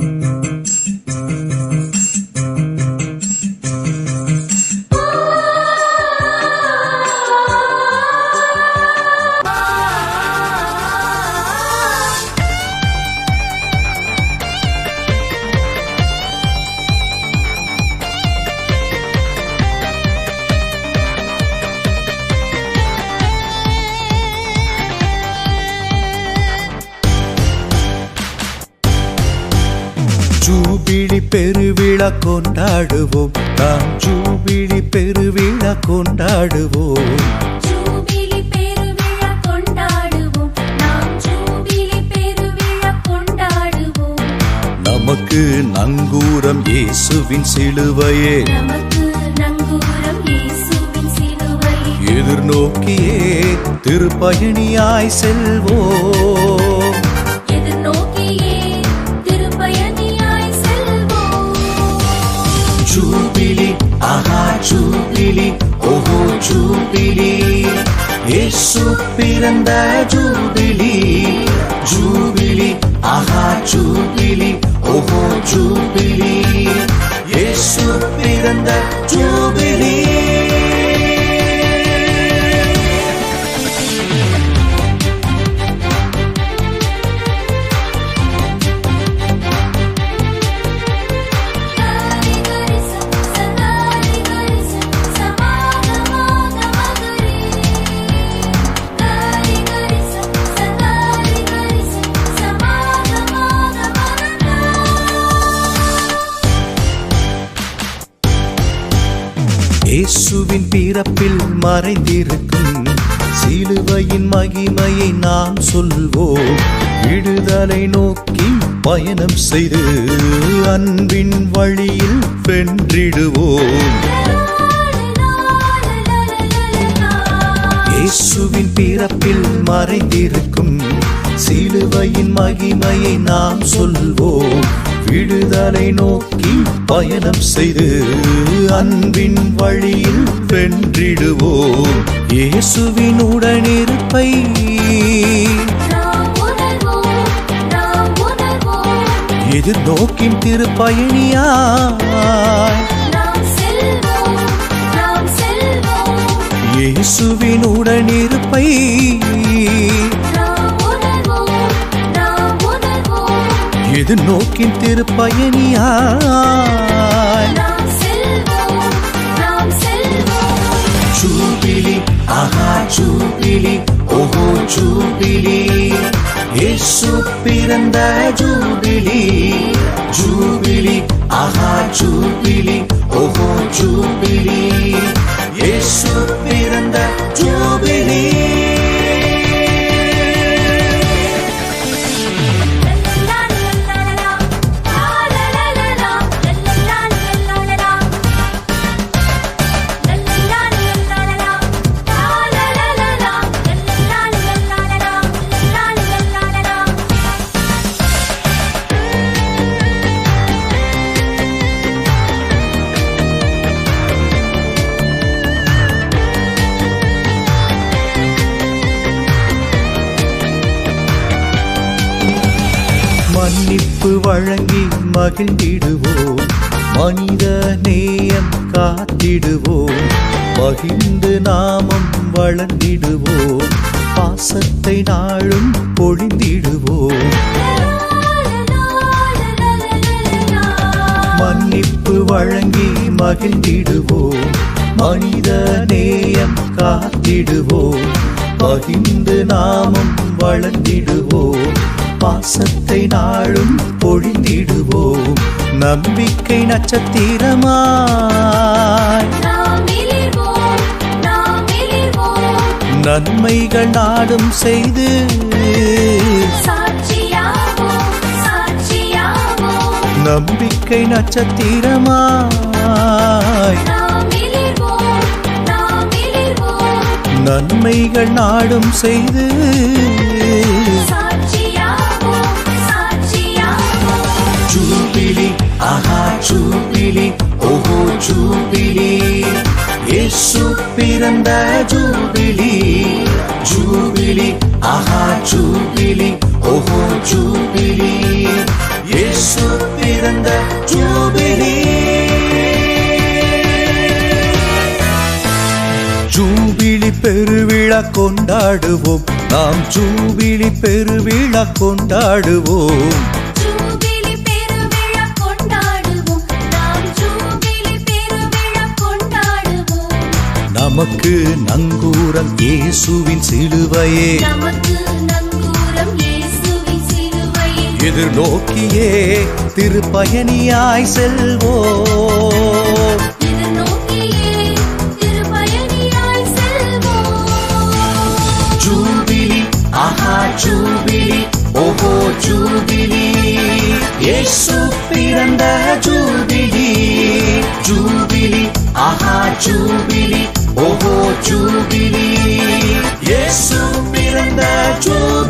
Mm-hmm. பெருவிழா கொண்டாடுவோம். நாம் ஜூபிலி பெருவிழா கொண்டாடுவோம். நமக்கு நங்கூரம் இயேசுவின் சிலுவையே. எதிர்நோக்கியே திருப்பயணியாய் செல்வோம். இயேசு பிறந்த ஜூபிலி ஜூபிலி ஆஹா ஜூபிலி ஓஹோ ஜூபிலி. இயேசு பிறந்த ஜூபிலி இயேசுவின் பிறப்பில் மறைந்திருக்கும் சிலுவையின் மகிமையை நாம் சொல்வோம். விடுதலை நோக்கி பயணம் செய்து அன்பின் வழியில் வென்றிடுவோம். இயேசுவின் பிறப்பில் மறைந்திருக்கும் சிலுவையின் மகிமையை நாம் சொல்வோம். விடுதலை நோக்கி பயணம் செய்து அன்பின் வழியில் வென்றிடுவோம். இயேசுவின் உடனிருப்பை எதிர்நோக்கின் திருப்பயணியா இயேசுவின் உடனிருப்பை செல்வோம் நாம் செல்வோம். ஜூபிலி ஆஹா ஜூபிலி ஓஹோ ஜூபிலி இயேசு பிறந்த ஜூபிலி ஜூபிலி ஆஹா ஜூபிலி ஓஹோ வழங்கி மகிழ்ந்திடுவோம். மனித நேயம் காத்திடுவோம். மகிழ்ந்து நாமம் வளர்ந்திடுவோம். பாசத்தை நாளும் பொழிந்திடுவோம். மன்னிப்பு வழங்கி மகிழ்ந்திடுவோம். மனித நேயம் காத்திடுவோம். பகிர்ந்து நாமும் வளர்ந்திடுவோம். பாசத்தை நாளும் பொழிந்திடுவோம். நம்பிக்கை நட்சத்திரமாய். நன்மைகள் நாடும் செய்து. நம்பிக்கை நட்சத்திரமாய். நன்மைகள் நாடும் செய்து. చూపిలి ఆహా చూపిలి ఓహో చూపిలి యేసు பிறந்த ஜூபிலி ஜூபிலி ஆஹா ஜூபிலி ஓஹோ ஜூபிலி యేసు பிறந்த ஜூபிலி ஜூபிலி பெருவிழா கொண்டாடுவோம் நாம் ஜூபிலி பெருவிழா கொண்டாடுவோம் நமக்கு நங்கூரம் இயேசுவின் சிலுவையே. எதிர்நோக்கியே திருப்பயணியாய் செல்வோம் ஜூபிலி ஆஹா ஜூபிலி ஓஹோ ஜூபிலி. இயேசு பிறந்த ஜூபிலி. ஜூபிலி ஆஹா ஜூபிலி. ஓஹோ ஜூபிலி இயேசு பிறந்த ஜூபிலி